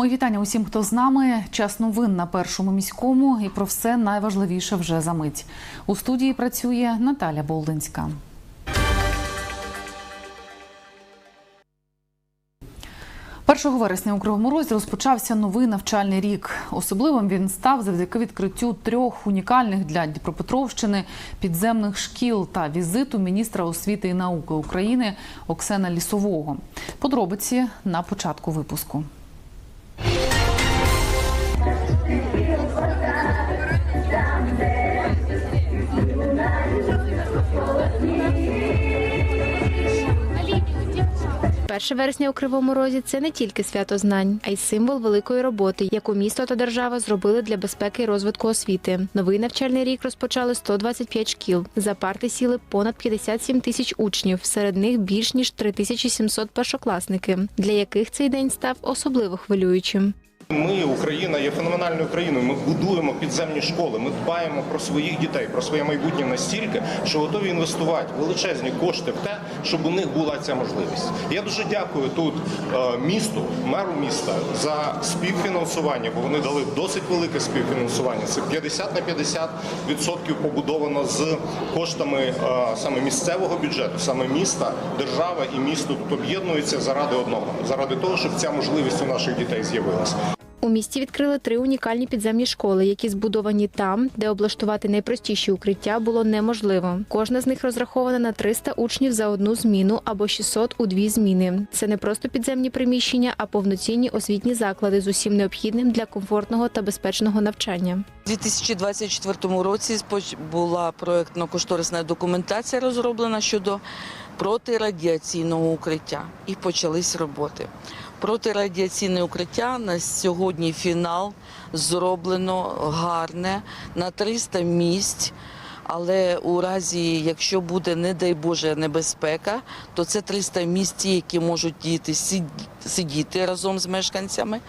Мої вітання усім, хто з нами. Час новин на першому міському і про все найважливіше вже за мить. У студії працює Наталя Болдинська. Першого вересня у Кривому Розі розпочався новий навчальний рік. Особливим він став завдяки відкриттю трьох унікальних для Дніпропетровщини підземних шкіл та візиту міністра освіти і науки України Оксена Лісового. Подробиці на початку випуску. Перше вересня у Кривому Розі це не тільки свято знань, а й символ великої роботи, яку місто та держава зробили для безпеки і розвитку освіти. Новий навчальний рік розпочали 125 шкіл. За парти сіли понад 57 тисяч учнів. Серед них більш ніж 3700 першокласники, для яких цей день став особливо хвилюючим. Ми, Україна, є феноменальною країною. Ми будуємо підземні школи. Ми дбаємо про своїх дітей, про своє майбутнє настільки, що готові інвестувати величезні кошти в те, щоб у них була ця можливість. Я дуже дякую тут е, місту, меру міста за співфінансування, бо вони дали досить велике співфінансування. Це 50 на 50 відсотків побудовано з коштами е, саме місцевого бюджету, саме міста, держава і місто тут об'єднуються заради одного, заради того, щоб ця можливість у наших дітей з'явилася. У місті відкрили три унікальні підземні школи, які збудовані там, де облаштувати найпростіші укриття було неможливо. Кожна з них розрахована на 300 учнів за одну зміну або 600 у дві зміни. Це не просто підземні приміщення, а повноцінні освітні заклади з усім необхідним для комфортного та безпечного навчання. У 2024 році була проєктно-кошторисна документація розроблена щодо протирадіаційного укриття і почались роботи. Протирадіаційне укриття на сьогодні фінал зроблено гарне на 300 місць. Але у разі, якщо буде, не дай Боже, небезпека, то це 300 місць, які можуть діти сидіти разом з мешканцями.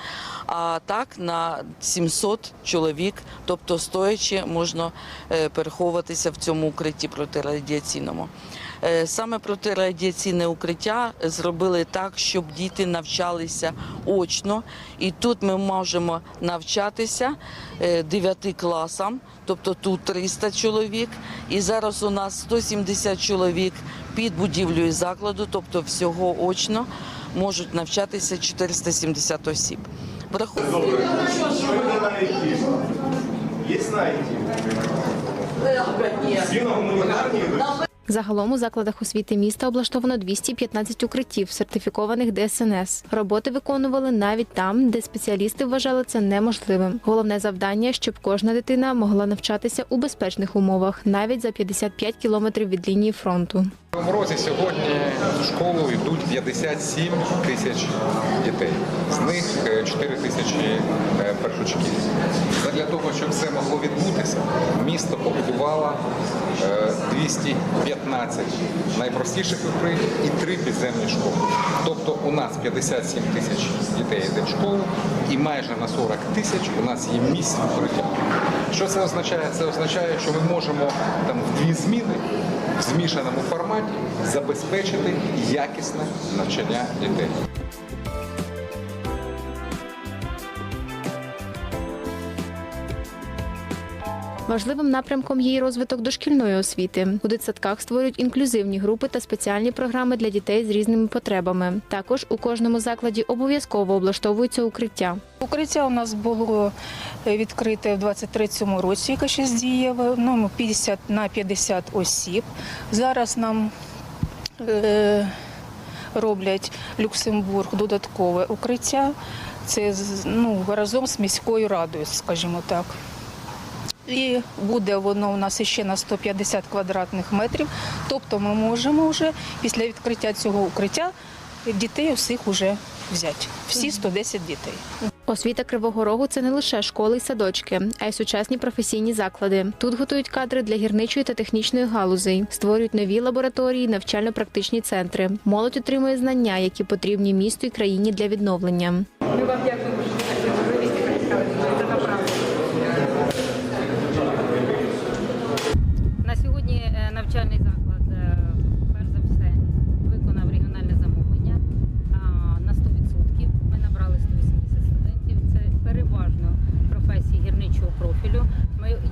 А так на 700 чоловік, тобто стоячи, можна е, переховуватися в цьому укритті протирадіаційному. Е, Саме протирадіаційне укриття зробили так, щоб діти навчалися очно. І тут ми можемо навчатися 9 класам, тобто тут 300 чоловік. І зараз у нас 170 чоловік під будівлею закладу, тобто всього очно можуть навчатися 470 осіб. Враховуючи Є на Всі на гуманітарні Загалом у закладах освіти міста облаштовано 215 укриттів, сертифікованих ДСНС. Роботи виконували навіть там, де спеціалісти вважали це неможливим. Головне завдання, щоб кожна дитина могла навчатися у безпечних умовах, навіть за 55 кілометрів від лінії фронту. Цьому році сьогодні в школу йдуть 57 тисяч дітей. З них е, 4 тисячі е, першочків. Для того, щоб це могло відбутися, місто побудувало е, 215 найпростіших укриттів і 3 підземні школи. Тобто у нас 57 тисяч дітей йде в школу і майже на 40 тисяч у нас є місць укриття. Що це означає? Це означає, що ми можемо там в дві зміни в змішаному форматі забезпечити якісне навчання дітей. Важливим напрямком є й розвиток дошкільної освіти. У дитсадках створюють інклюзивні групи та спеціальні програми для дітей з різними потребами. Також у кожному закладі обов'язково облаштовуються укриття. Укриття у нас було е, відкрите в 23-му році, яке ще дієве, ну, 50 на 50 осіб. Зараз нам е, роблять Люксембург додаткове укриття. Це ну, разом з міською радою, скажімо так. І буде воно у нас ще на 150 квадратних метрів. Тобто ми можемо вже після відкриття цього укриття дітей усіх вже взяти. Всі 110 дітей. Освіта Кривого Рогу це не лише школи й садочки, а й сучасні професійні заклади. Тут готують кадри для гірничої та технічної галузей, створюють нові лабораторії, навчально-практичні центри. Молодь отримує знання, які потрібні місту і країні для відновлення. На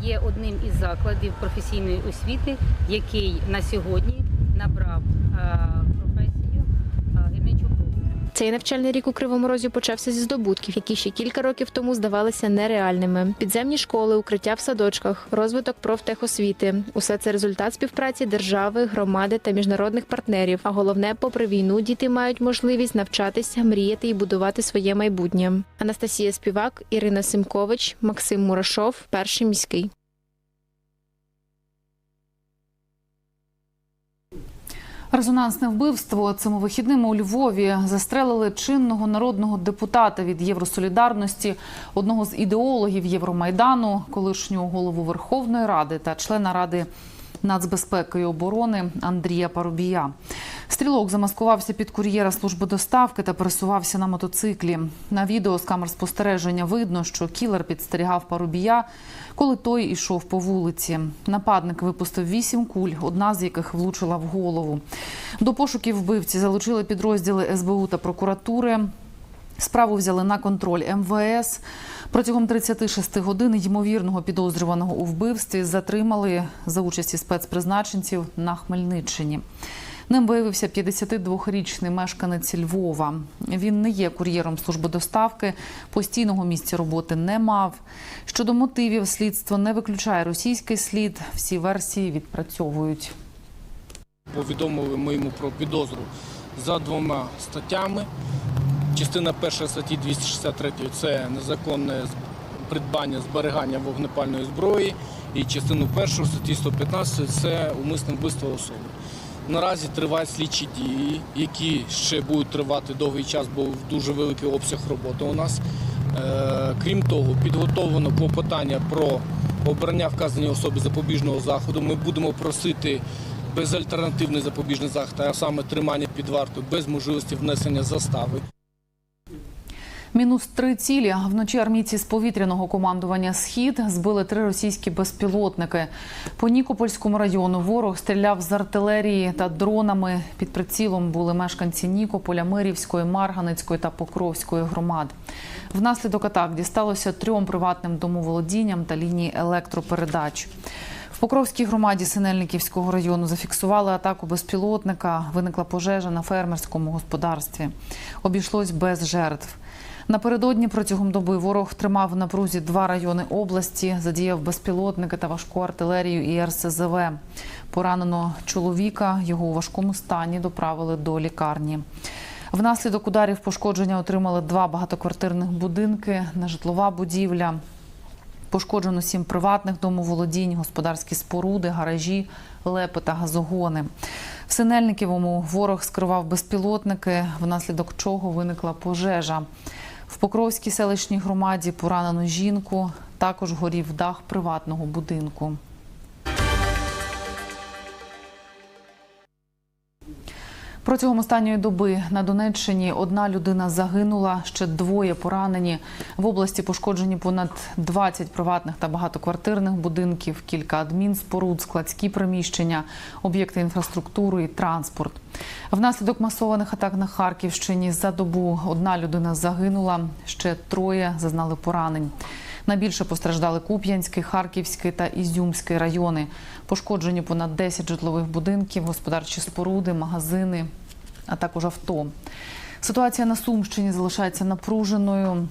є одним із закладів професійної освіти, який на сьогодні набрав Цей навчальний рік у Кривому Розі почався зі здобутків, які ще кілька років тому здавалися нереальними. Підземні школи, укриття в садочках, розвиток профтехосвіти – усе це результат співпраці держави, громади та міжнародних партнерів. А головне, попри війну, діти мають можливість навчатися, мріяти і будувати своє майбутнє. Анастасія Співак, Ірина Симкович, Максим Мурашов, перший міський. Резонансне вбивство цими вихідними у Львові застрелили чинного народного депутата від Євросолідарності, одного з ідеологів Євромайдану, колишнього голову Верховної Ради та члена Ради нацбезпеки і оборони Андрія Парубія. Стрілок замаскувався під кур'єра служби доставки та пересувався на мотоциклі. На відео з камер спостереження видно, що кілер підстерігав Парубія, коли той ішов по вулиці. Нападник випустив вісім куль, одна з яких влучила в голову. До пошуків вбивці залучили підрозділи СБУ та прокуратури. Справу взяли на контроль МВС. Протягом 36 годин ймовірного підозрюваного у вбивстві затримали за участі спецпризначенців на Хмельниччині. Ним виявився 52-річний мешканець Львова. Він не є кур'єром служби доставки, постійного місця роботи не мав. Щодо мотивів, слідство не виключає російський слід. Всі версії відпрацьовують. повідомили ми йому про підозру за двома статтями. Частина перша статті 263 це незаконне придбання зберігання вогнепальної зброї. І частину першу статті 115 це умисне вбивство особи. Наразі тривають слідчі дії, які ще будуть тривати довгий час, бо дуже великий обсяг роботи у нас. Е, крім того, підготовлено клопотання про обрання вказаній особі запобіжного заходу. Ми будемо просити безальтернативний запобіжний захід, а саме тримання під вартою без можливості внесення застави. Мінус три цілі. Вночі армійці з повітряного командування Схід збили три російські безпілотники. По Нікопольському району ворог стріляв з артилерії та дронами. Під прицілом були мешканці Нікополя, Мирівської, Марганицької та Покровської громад. Внаслідок атак дісталося трьом приватним домоволодінням та лінії електропередач. В Покровській громаді Синельниківського району зафіксували атаку безпілотника. Виникла пожежа на фермерському господарстві. Обійшлось без жертв. Напередодні протягом доби ворог тримав в напрузі два райони області, задіяв безпілотники та важку артилерію і РСЗВ. Поранено чоловіка, його у важкому стані доправили до лікарні. Внаслідок ударів пошкодження отримали два багатоквартирних будинки, нежитлова будівля. Пошкоджено сім приватних домоволодінь, господарські споруди, гаражі, лепи та газогони. В Синельниківому ворог скривав безпілотники, внаслідок чого виникла пожежа. В Покровській селищній громаді поранено жінку. Також горів дах приватного будинку. Протягом останньої доби на Донеччині одна людина загинула, ще двоє поранені. В області пошкоджені понад 20 приватних та багатоквартирних будинків, кілька адмінспоруд, складські приміщення, об'єкти інфраструктури і транспорт. Внаслідок масованих атак на Харківщині за добу одна людина загинула, ще троє зазнали поранень. Найбільше постраждали Куп'янський, Харківський та Ізюмський райони. Пошкоджені понад 10 житлових будинків, господарчі споруди, магазини, а також авто. Ситуація на Сумщині залишається напруженою.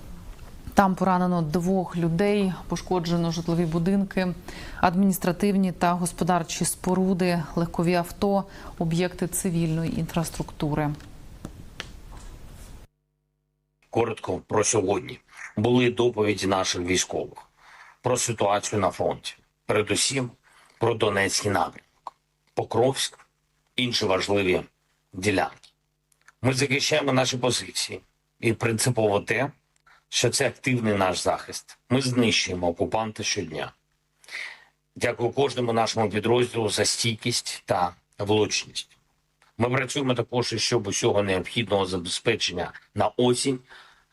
Там поранено двох людей, пошкоджено житлові будинки, адміністративні та господарчі споруди, легкові авто, об'єкти цивільної інфраструктури. коротко про сьогодні. Були доповіді наших військових про ситуацію на фронті, передусім про Донецький напрямок, Покровськ, інші важливі ділянки. Ми захищаємо наші позиції і принципово те, що це активний наш захист. Ми знищуємо окупанта щодня. Дякую кожному нашому підрозділу за стійкість та влучність. Ми працюємо також, щоб усього необхідного забезпечення на осінь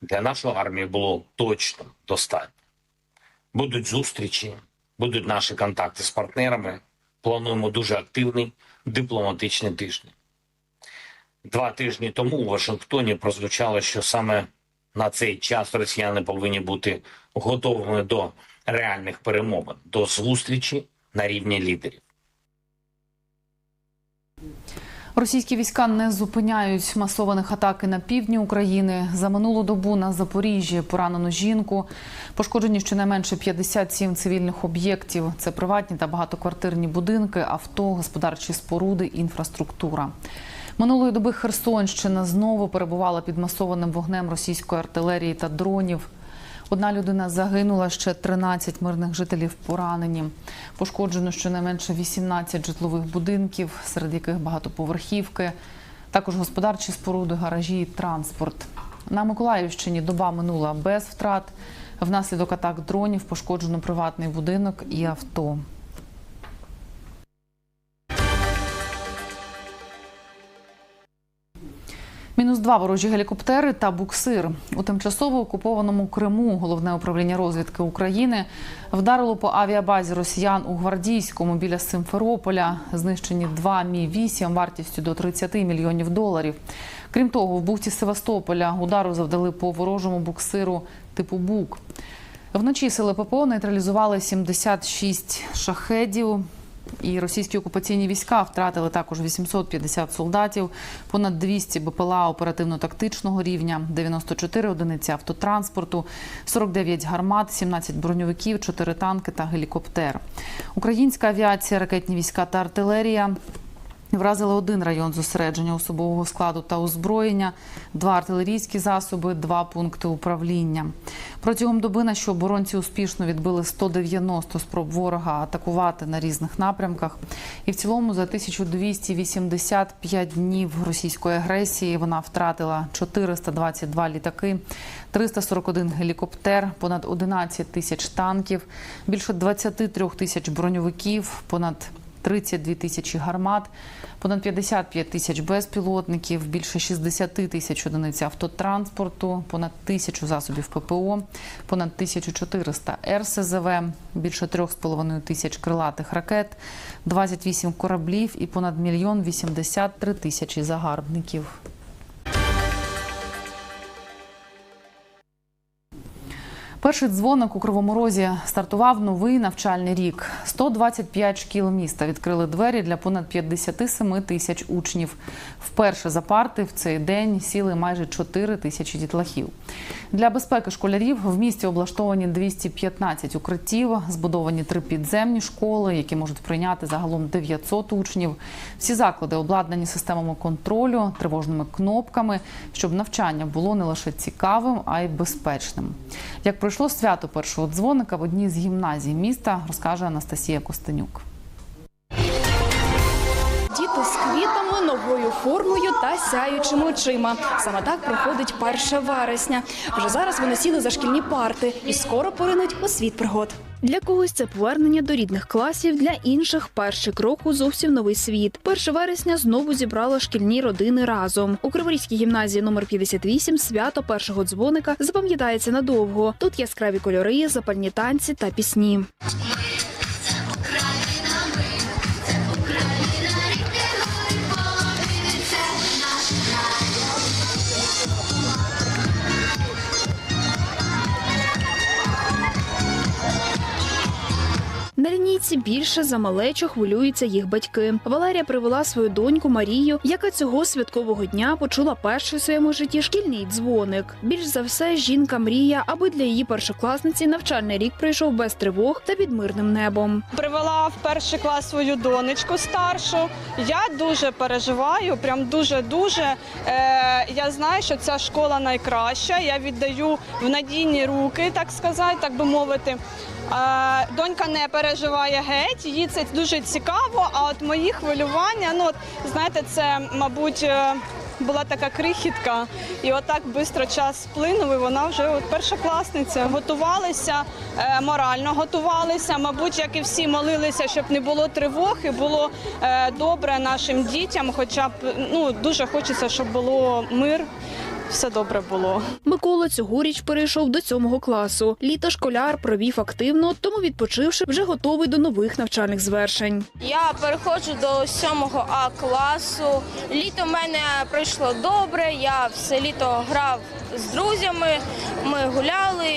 для нашої армії було точно достатньо. Будуть зустрічі, будуть наші контакти з партнерами. Плануємо дуже активний дипломатичний тиждень. Два тижні тому у Вашингтоні прозвучало, що саме На цей час росіяни повинні бути готовими до реальних перемовин, до зустрічі на рівні лідерів. Російські війська не зупиняють масованих атаки на півдні України. За минулу добу на Запоріжжі поранено жінку. Пошкоджені щонайменше 57 цивільних об'єктів. Це приватні та багатоквартирні будинки, авто, господарчі споруди, інфраструктура. Минулої доби Херсонщина знову перебувала під масованим вогнем російської артилерії та дронів. Одна людина загинула, ще 13 мирних жителів поранені. Пошкоджено щонайменше 18 житлових будинків, серед яких багатоповерхівки, також господарчі споруди, гаражі і транспорт. На Миколаївщині доба минула без втрат. Внаслідок атак дронів пошкоджено приватний будинок і авто. Мінус два ворожі гелікоптери та буксир у тимчасово окупованому Криму. Головне управління розвідки України вдарило по авіабазі росіян у гвардійському біля Симферополя. Знищені два мі 8 вартістю до 30 мільйонів доларів. Крім того, в бухті Севастополя удару завдали по ворожому буксиру типу Бук. Вночі сили ППО нейтралізували 76 шахедів. І російські окупаційні війська втратили також 850 солдатів, понад 200 БПЛА оперативно-тактичного рівня, 94 одиниці автотранспорту, 49 гармат, 17 броньовиків, 4 танки та гелікоптер. Українська авіація, ракетні війська та артилерія Вразили один район зосередження особового складу та озброєння, два артилерійські засоби, два пункти управління. Протягом доби наші оборонці успішно відбили 190 спроб ворога атакувати на різних напрямках. І в цілому за 1285 днів російської агресії вона втратила 422 літаки, 341 гелікоптер, понад 11 тисяч танків, більше 23 тисяч броньовиків, понад 32 тисячі гармат, понад 55 тисяч безпілотників, більше 60 тисяч одиниць автотранспорту, понад тисячу засобів ППО, понад 1400 РСЗВ, більше 3,5 тисяч крилатих ракет, 28 кораблів і понад мільйон 83 тисячі загарбників. Перший дзвоник у Кривому Розі стартував новий навчальний рік. 125 шкіл міста відкрили двері для понад 57 тисяч учнів. Вперше за парти в цей день сіли майже 4 тисячі дітлахів. Для безпеки школярів в місті облаштовані 215 укриттів, збудовані три підземні школи, які можуть прийняти загалом 900 учнів. Всі заклади обладнані системами контролю, тривожними кнопками, щоб навчання було не лише цікавим, а й безпечним. Як пройшло свято першого дзвоника в одній з гімназій міста, розкаже Анастасія Костенюк. Формою та сяючими очима. Саме так проходить 1 вересня. Вже зараз вони сіли за шкільні парти і скоро поринуть у світ пригод. Для когось це повернення до рідних класів, для інших перший крок у зовсім новий світ. 1 вересня знову зібрало шкільні родини разом. У Криворізькій гімназії номер 58 свято першого дзвоника запам'ятається надовго. Тут яскраві кольори, запальні танці та пісні. На більше за малечу хвилюються їх батьки. Валерія привела свою доньку Марію, яка цього святкового дня почула перший у своєму житті шкільний дзвоник. Більш за все, жінка мріє, аби для її першокласниці навчальний рік пройшов без тривог та під мирним небом. Привела в перший клас свою донечку старшу. Я дуже переживаю, прям дуже дуже. Е, я знаю, що ця школа найкраща. Я віддаю в надійні руки, так сказати, так би мовити. Е, донька не переживає геть, їй це дуже цікаво. А от мої хвилювання, ну от знаєте, це мабуть. е, Була така крихітка, і отак швидко час сплинув, і вона вже от першокласниця. Готувалися е, морально, готувалися. Мабуть, як і всі молилися, щоб не було тривог і було добре нашим дітям. Хоча б ну дуже хочеться, щоб було мир все добре було. Микола цьогоріч перейшов до сьомого класу. Літо школяр провів активно, тому відпочивши, вже готовий до нових навчальних звершень. Я переходжу до 7 А класу. Літо в мене пройшло добре. Я все літо грав з друзями. Ми гуляли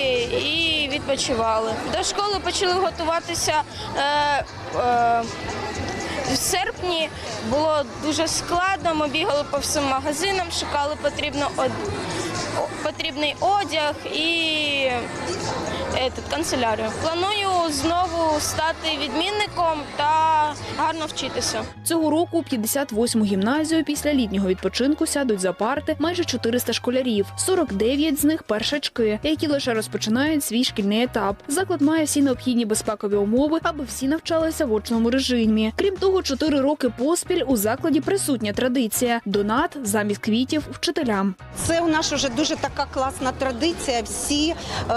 і відпочивали. До школи почали готуватися. Е, е, в серпні було дуже складно. Ми бігали по всім магазинам, шукали потрібно потрібний одяг і этот, канцелярію. Планую знову стати відмінником та гарно вчитися. Цього року у 58-му гімназію після літнього відпочинку сядуть за парти майже 400 школярів. 49 з них першачки, які лише розпочинають свій шкільний етап. Заклад має всі необхідні безпекові умови, аби всі навчалися в очному режимі. Крім того, 4 роки поспіль у закладі присутня традиція донат замість квітів вчителям. Це у нас вже дуже така класна традиція. Всі е,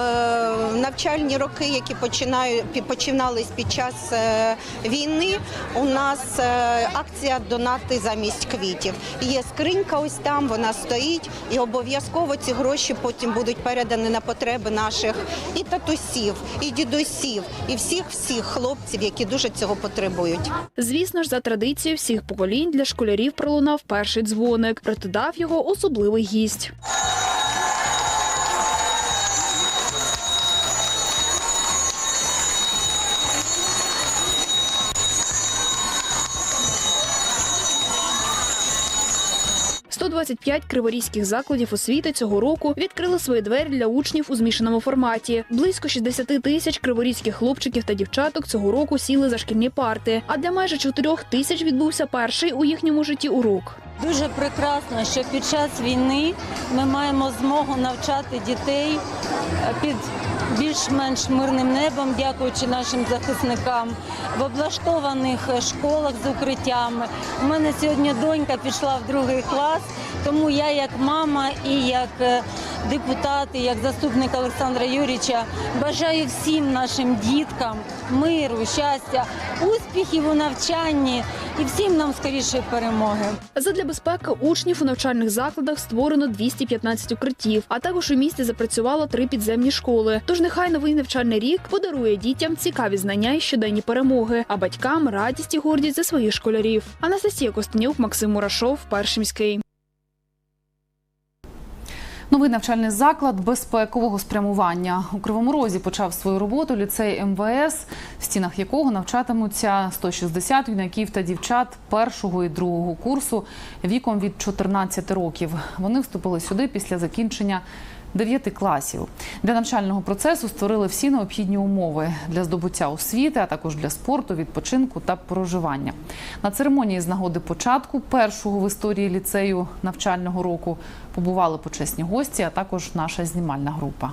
навчальні роки, які починають починались під час е, війни, у нас е, акція донати замість квітів. Є скринька, ось там вона стоїть, і обов'язково ці гроші потім будуть передані на потреби наших і татусів, і дідусів, і всіх всіх хлопців, які дуже цього потребують. Звісно ж, за традицією всіх поколінь для школярів пролунав перший дзвоник. Проте дав його особливий гість. «125 криворізьких закладів освіти цього року відкрили свої двері для учнів у змішаному форматі. Близько 60 тисяч криворізьких хлопчиків та дівчаток цього року сіли за шкільні парти. А для майже 4 тисяч відбувся перший у їхньому житті урок. Дуже прекрасно, що під час війни ми маємо змогу навчати дітей е, під більш-менш мирним небом, дякуючи нашим захисникам, в облаштованих е, школах з укриттями. У мене сьогодні донька пішла в другий клас, тому я як мама і як депутат, і як заступник Олександра Юрійовича бажаю всім нашим діткам миру, щастя, успіхів у навчанні і всім нам скорішої перемоги. Задля безпеки учнів у навчальних закладах створено 215 укриттів, а також у місті запрацювало три підземні школи. Тож нехай новий навчальний рік подарує дітям цікаві знання і щоденні перемоги, а батькам радість і гордість за своїх школярів. Анастасія Костенюк, Максим Мурашов, перший міський. Новий навчальний заклад безпекового спрямування у Кривому Розі почав свою роботу ліцей МВС, в стінах якого навчатимуться 160 юнаків та дівчат першого і другого курсу віком від 14 років. Вони вступили сюди після закінчення 9 класів. Для навчального процесу створили всі необхідні умови для здобуття освіти, а також для спорту, відпочинку та проживання. На церемонії з нагоди початку першого в історії ліцею навчального року побували почесні гості, а також наша знімальна група.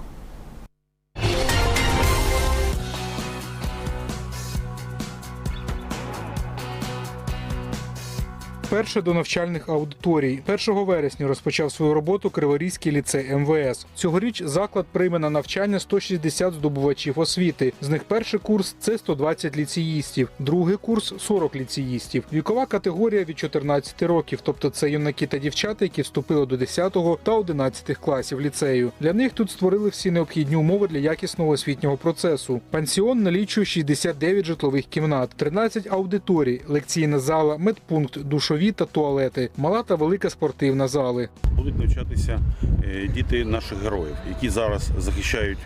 Перше до навчальних аудиторій 1 вересня розпочав свою роботу Криворізький ліцей МВС. Цьогоріч заклад прийме на навчання 160 здобувачів освіти. З них перший курс це 120 ліцеїстів, другий курс 40 ліцеїстів. Вікова категорія від 14 років, тобто це юнаки та дівчата, які вступили до 10 та 11 класів ліцею. Для них тут створили всі необхідні умови для якісного освітнього процесу. Пансіон налічує 69 житлових кімнат, 13 аудиторій, лекційна зала, медпункт, душові та туалети, мала та велика спортивна зали. Будуть навчатися е, діти наших героїв, які зараз захищають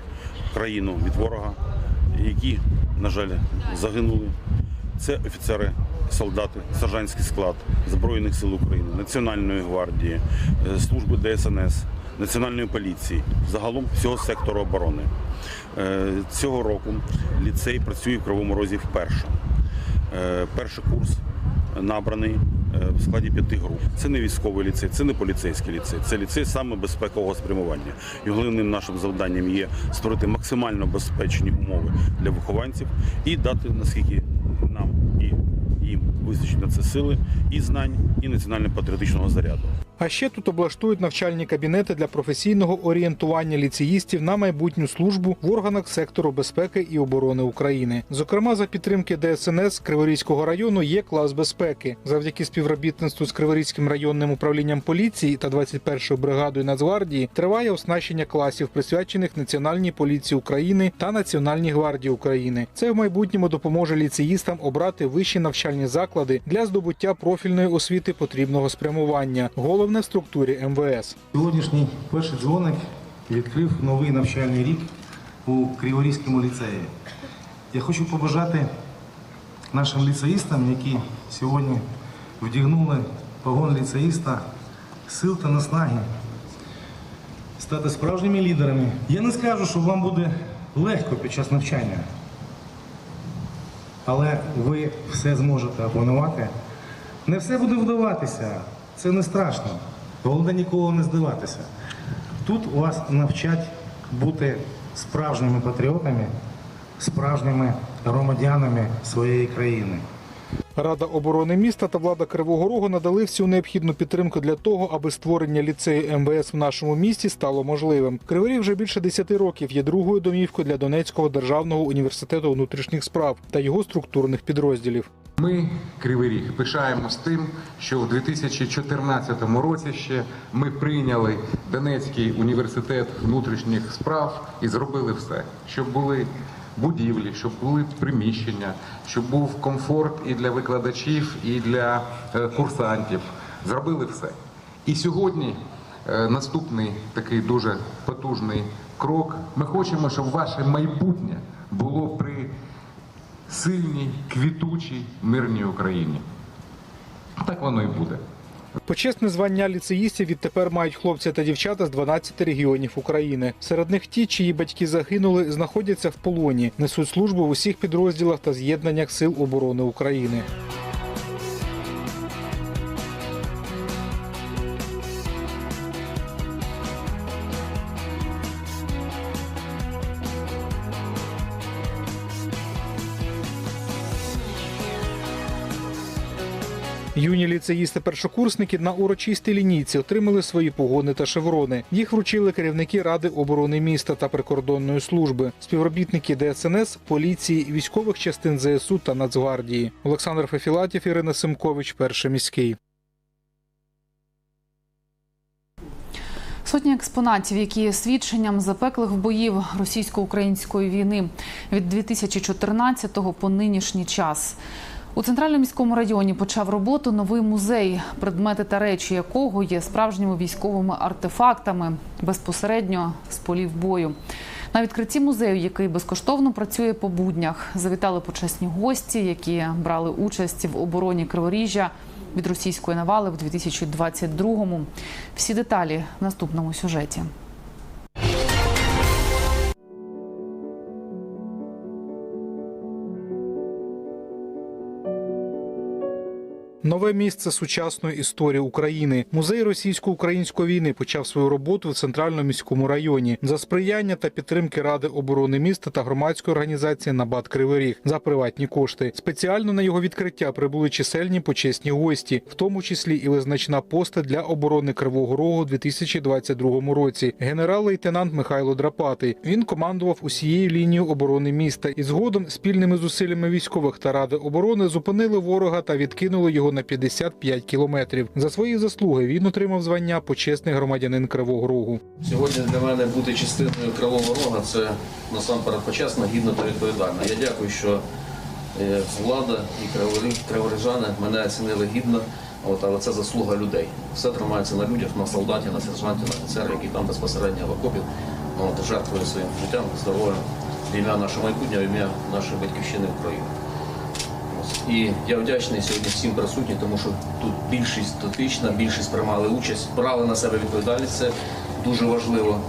країну від ворога, які, на жаль, загинули. Це офіцери, солдати, сержантський склад Збройних сил України, Національної гвардії, е, служби ДСНС, Національної поліції, загалом всього сектору оборони. Е, Цього року ліцей працює в Кривому Розі вперше. Е, Перший курс набраний е, в складі п'яти груп. Це не військовий ліцей, це не поліцейський ліцей, це ліцей саме безпекового спрямування. І головним нашим завданням є створити максимально безпечні умови для вихованців і дати наскільки нам і їм вистачить на це сили і знань, і національно-патріотичного заряду. А ще тут облаштують навчальні кабінети для професійного орієнтування ліцеїстів на майбутню службу в органах сектору безпеки і оборони України. Зокрема, за підтримки ДСНС Криворізького району є клас безпеки. Завдяки співробітництву з Криворізьким районним управлінням поліції та 21-ю бригадою Нацгвардії триває оснащення класів, присвячених Національній поліції України та Національній гвардії України. Це в майбутньому допоможе ліцеїстам обрати вищі навчальні заклади для здобуття профільної освіти потрібного спрямування. Головне в структурі МВС. Сьогоднішній перший дзвоник відкрив новий навчальний рік у Криворізькому ліцеї. Я хочу побажати нашим ліцеїстам, які сьогодні вдягнули погон ліцеїста, сил та наснаги, стати справжніми лідерами. Я не скажу, що вам буде легко під час навчання, але ви все зможете опанувати. Не все буде вдаватися, це не страшно. Головне ніколи не здаватися. Тут вас навчать бути справжніми патріотами, справжніми громадянами своєї країни. Рада оборони міста та влада Кривого Рогу надали всю необхідну підтримку для того, аби створення ліцею МВС в нашому місті стало можливим. Кривий вже більше 10 років є другою домівкою для Донецького державного університету внутрішніх справ та його структурних підрозділів. Ми, Кривий Ріг, пишаємось тим, що в 2014 році ще ми прийняли Донецький університет внутрішніх справ і зробили все, щоб були будівлі, щоб були приміщення, щоб був комфорт і для викладачів, і для е, курсантів. Зробили все. І сьогодні е, наступний такий дуже потужний крок. Ми хочемо, щоб ваше майбутнє було при сильній, квітучій, мирній Україні. Так воно і буде. Почесне звання ліцеїстів відтепер мають хлопці та дівчата з 12 регіонів України. Серед них ті, чиї батьки загинули, знаходяться в полоні, несуть службу в усіх підрозділах та з'єднаннях сил оборони України. Юні ліцеїсти-першокурсники на урочистій лінійці отримали свої погони та шеврони. Їх вручили керівники Ради оборони міста та прикордонної служби, співробітники ДСНС, поліції, військових частин ЗСУ та Нацгвардії. Олександр Фефілатів, Ірина Симкович, перший міський. Сотні експонатів, які є свідченням запеклих боїв російсько-української війни від 2014 по нинішній час. У центральному міському районі почав роботу новий музей, предмети та речі якого є справжніми військовими артефактами безпосередньо з полів бою. На відкритті музею, який безкоштовно працює по буднях, завітали почесні гості, які брали участь в обороні Криворіжжя від російської навали в 2022-му. Всі деталі в наступному сюжеті. Нове місце сучасної історії України. Музей російсько-української війни почав свою роботу в центральному міському районі за сприяння та підтримки Ради оборони міста та громадської організації Набат Кривий Ріг за приватні кошти. Спеціально на його відкриття прибули чисельні почесні гості, в тому числі і визначна поста для оборони Кривого Рогу у 2022 році. Генерал-лейтенант Михайло Драпатий. Він командував усією лінією оборони міста і згодом спільними зусиллями військових та ради оборони зупинили ворога та відкинули його на 55 кілометрів. За свої заслуги він отримав звання почесний громадянин Кривого Рогу. Сьогодні для мене бути частиною Кривого Рога це насамперед почесно, гідно та відповідально. Я дякую, що е, влада і криворіжани мене оцінили гідно, от, але це заслуга людей. Все тримається на людях, на солдаті, на сержанті, на офіцері, які там безпосередньо в окопі от, жертвують своїм життям, здоров'ям, в ім'я нашого майбутнього, ім'я нашої батьківщини України. І я вдячний сьогодні всім присутнім, тому що тут більшість дотична, більшість приймали участь, брали на себе відповідальність. Це дуже важливо.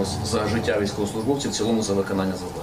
ось за життя військовослужбовців, в цілому за виконання завдань.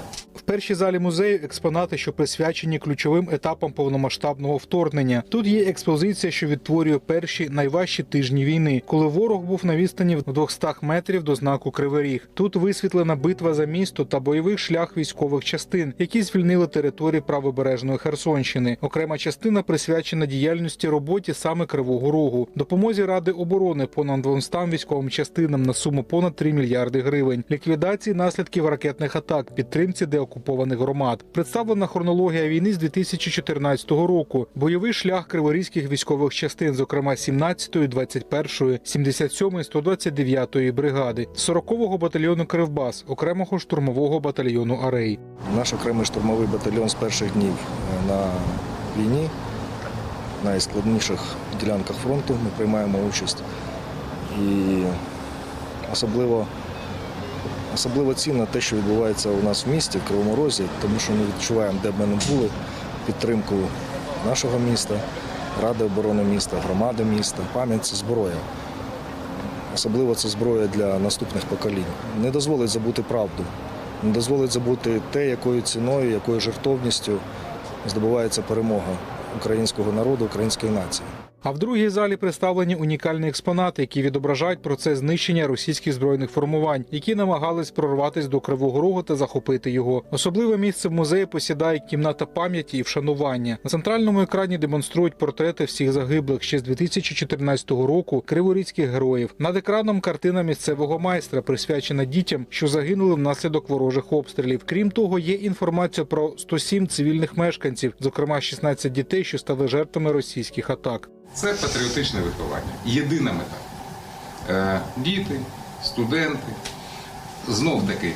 Першій залі музею експонати, що присвячені ключовим етапам повномасштабного вторгнення. Тут є експозиція, що відтворює перші найважчі тижні війни, коли ворог був на відстані в 200 метрів до знаку Кривий Ріг. Тут висвітлена битва за місто та бойовий шлях військових частин, які звільнили території правобережної Херсонщини. Окрема частина присвячена діяльності роботі саме Кривого Рогу, допомозі Ради оборони понад 200 військовим частинам на суму понад 3 мільярди гривень, ліквідації наслідків ракетних атак, підтримці деокупованих громад. Представлена хронологія війни з 2014 року. Бойовий шлях криворізьких військових частин, зокрема 17-ї, 21-ї, 77-ї, 129-ї бригади, 40-го батальйону Кривбас, окремого штурмового батальйону Арей. Наш окремий штурмовий батальйон з перших днів е, на війні, на найскладніших ділянках фронту ми приймаємо участь. І особливо, особливо цінно те, що відбувається у нас в місті, в Кривому Розі, тому що ми відчуваємо, де б ми не були, підтримку нашого міста, Ради оборони міста, громади міста. Пам'ять це зброя. Особливо це зброя для наступних поколінь. Не дозволить забути правду, не дозволить забути те, якою ціною, якою жертовністю здобувається перемога українського народу, української нації. А в другій залі представлені унікальні експонати, які відображають процес знищення російських збройних формувань, які намагались прорватися до Кривого Рогу та захопити його. Особливе місце в музеї посідає кімната пам'яті і вшанування. На центральному екрані демонструють портрети всіх загиблих ще з 2014 року криворізьких героїв. Над екраном картина місцевого майстра, присвячена дітям, що загинули внаслідок ворожих обстрілів. Крім того, є інформація про 107 цивільних мешканців, зокрема 16 дітей, що стали жертвами російських атак. Це патріотичне виховання. Єдина мета. Е, Діти, студенти. Знов таки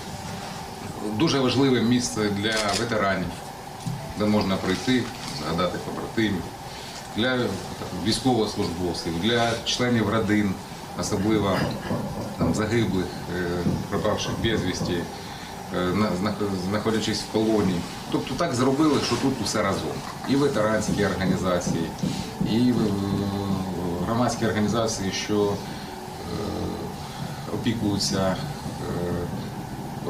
дуже важливе місце для ветеранів, де можна прийти, згадати побратимів, для військовослужбовців, для членів родин, особливо там, загиблих, е, пропавших безвісті, знаходячись в полоні. Тобто так зробили, що тут усе разом. І ветеранські організації, і е, громадські організації, що е, опікуються е,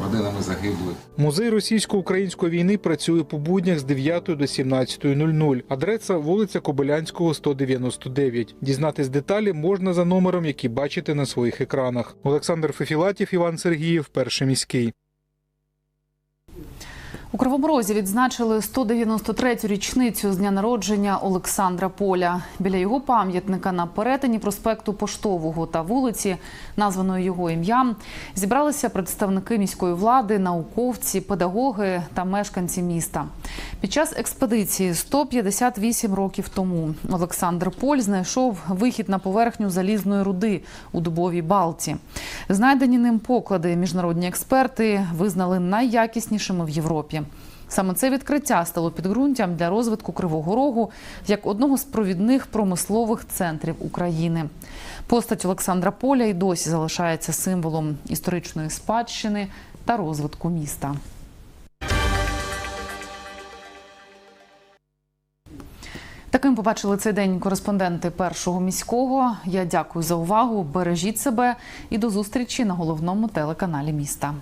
родинами загиблих. Музей російсько-української війни працює по буднях з 9 до 17.00. Адреса вулиця Кобилянського, 199. Дізнатись деталі можна за номером, який бачите на своїх екранах. Олександр Фефілатів, Іван Сергіїв, перший міський. У Кривому Розі відзначили 193-ю річницю з дня народження Олександра Поля. Біля його пам'ятника на перетині проспекту Поштового та вулиці, названої його ім'ям, зібралися представники міської влади, науковці, педагоги та мешканці міста. Під час експедиції 158 років тому Олександр Поль знайшов вихід на поверхню залізної руди у дубовій балці. Знайдені ним поклади міжнародні експерти визнали найякіснішими в Європі. Саме це відкриття стало підґрунтям для розвитку Кривого Рогу як одного з провідних промислових центрів України. Постать Олександра Поля і досі залишається символом історичної спадщини та розвитку міста. Таким побачили цей день кореспонденти першого міського. Я дякую за увагу. Бережіть себе і до зустрічі на головному телеканалі міста.